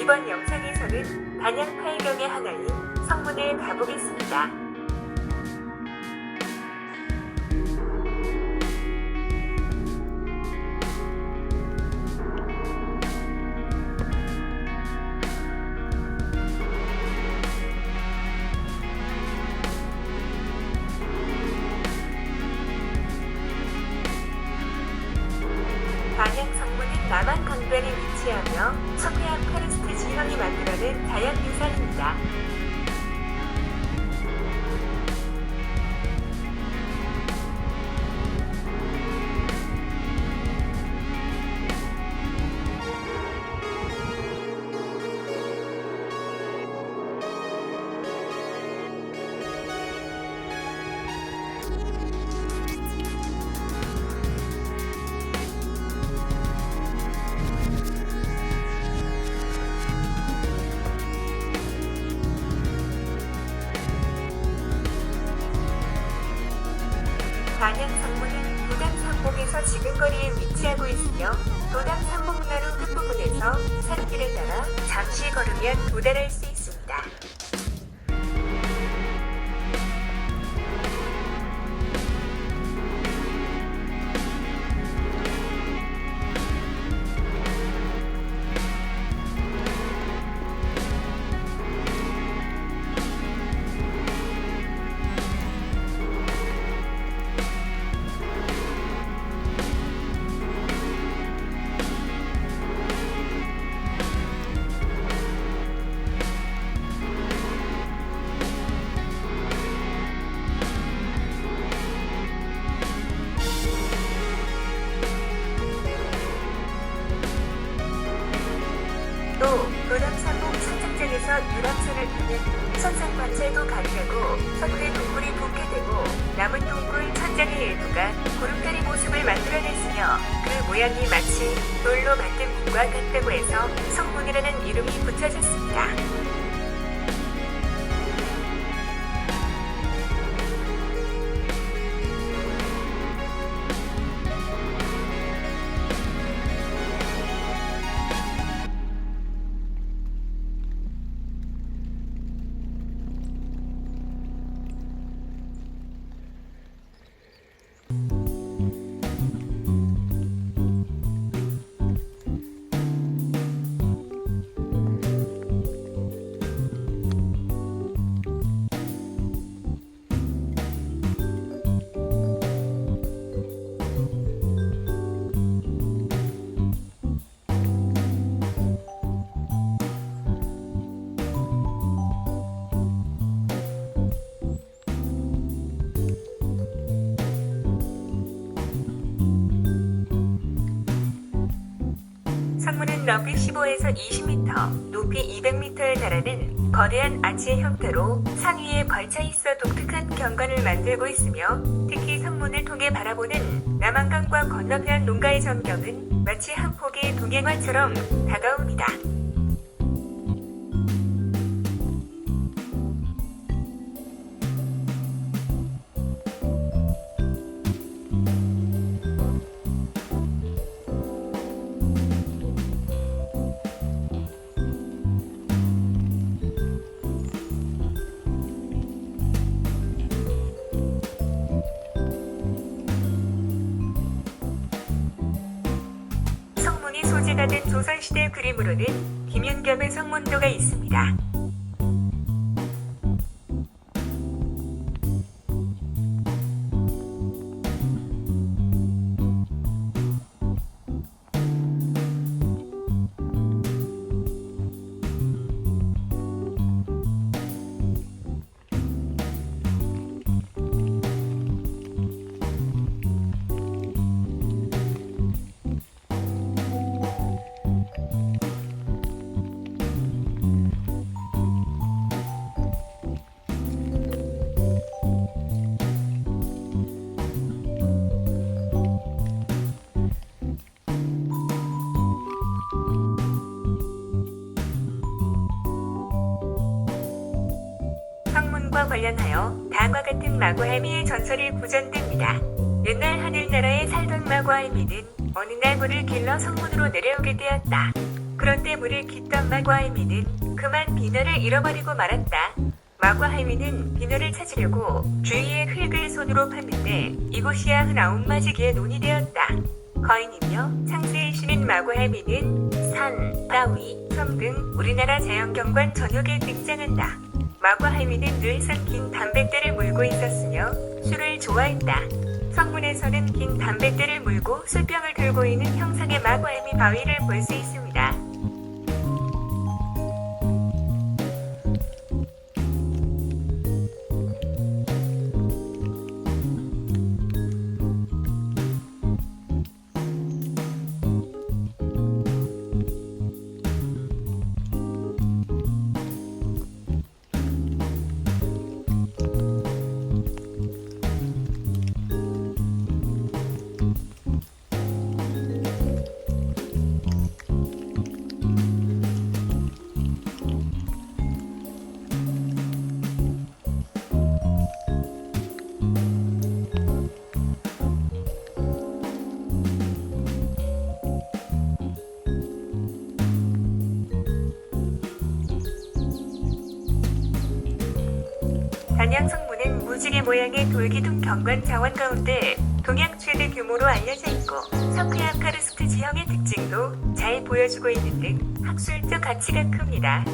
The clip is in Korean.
이번 영상에서는 단양 팔경의 하나인 성문을 가보겠습니다. 위치하며 서해안 상봉에서 지근거리에 위치하고 있으며 도담 상봉나루 끝부분에서 산길을 따라 잠시 걸으면 도달할 수 유람선을 타면 선상 관찰도 가능하고 서구의 동굴이 붕괴되고 남은 동굴 천장의 일부가 구름다리 모습을 만들어냈으며 그 모양이 마치 돌로 만든 문과 같다고 해서 성문이라는 이름이 붙여졌습니다. 상문은 너비 15에서 20m, 높이 200m에 달하는 거대한 아치의 형태로 상위에 걸쳐 있어 독특한 경관을 만들고 있으며 특히 성문을 통해 바라보는 남한강과 건너편 농가의 전경은 마치 한 폭의 동행화처럼 다가옵니다. 조선시대 그림으로는 김윤겸의 성문도가 있습니다. 관련하여 다음과 같은 마구할미의 전설이 구전됩니다. 옛날 하늘나라에 살던 마구할미는 어느 날 물을 길러 성문으로 내려오게 되었다. 그런데 물을 깃던 마과할미는 그만 비너를 잃어버리고 말았다. 마과할미는 비너를 찾으려고 주위의 흙을 손으로 팠는데 이곳이야 흔아웃맞이기에 논이 되었다. 거인이며 창세의 신인 마과할미는 산, 따위, 섬 등 우리나라 자연경관 전역에 등장한다. 마과할미는 늘상 긴 담뱃대를 물고 있었으며 술을 좋아했다. 성문에서는 긴 담뱃대를 물고 술병을 들고 있는 형상의 마과할미 바위를 볼 수 있습니다. 단양성문은 무지개 모양의 돌기둥 경관 자원 가운데 동양 최대 규모로 알려져 있고 석회암 카르스트 지형의 특징도 잘 보여주고 있는 등 학술적 가치가 큽니다.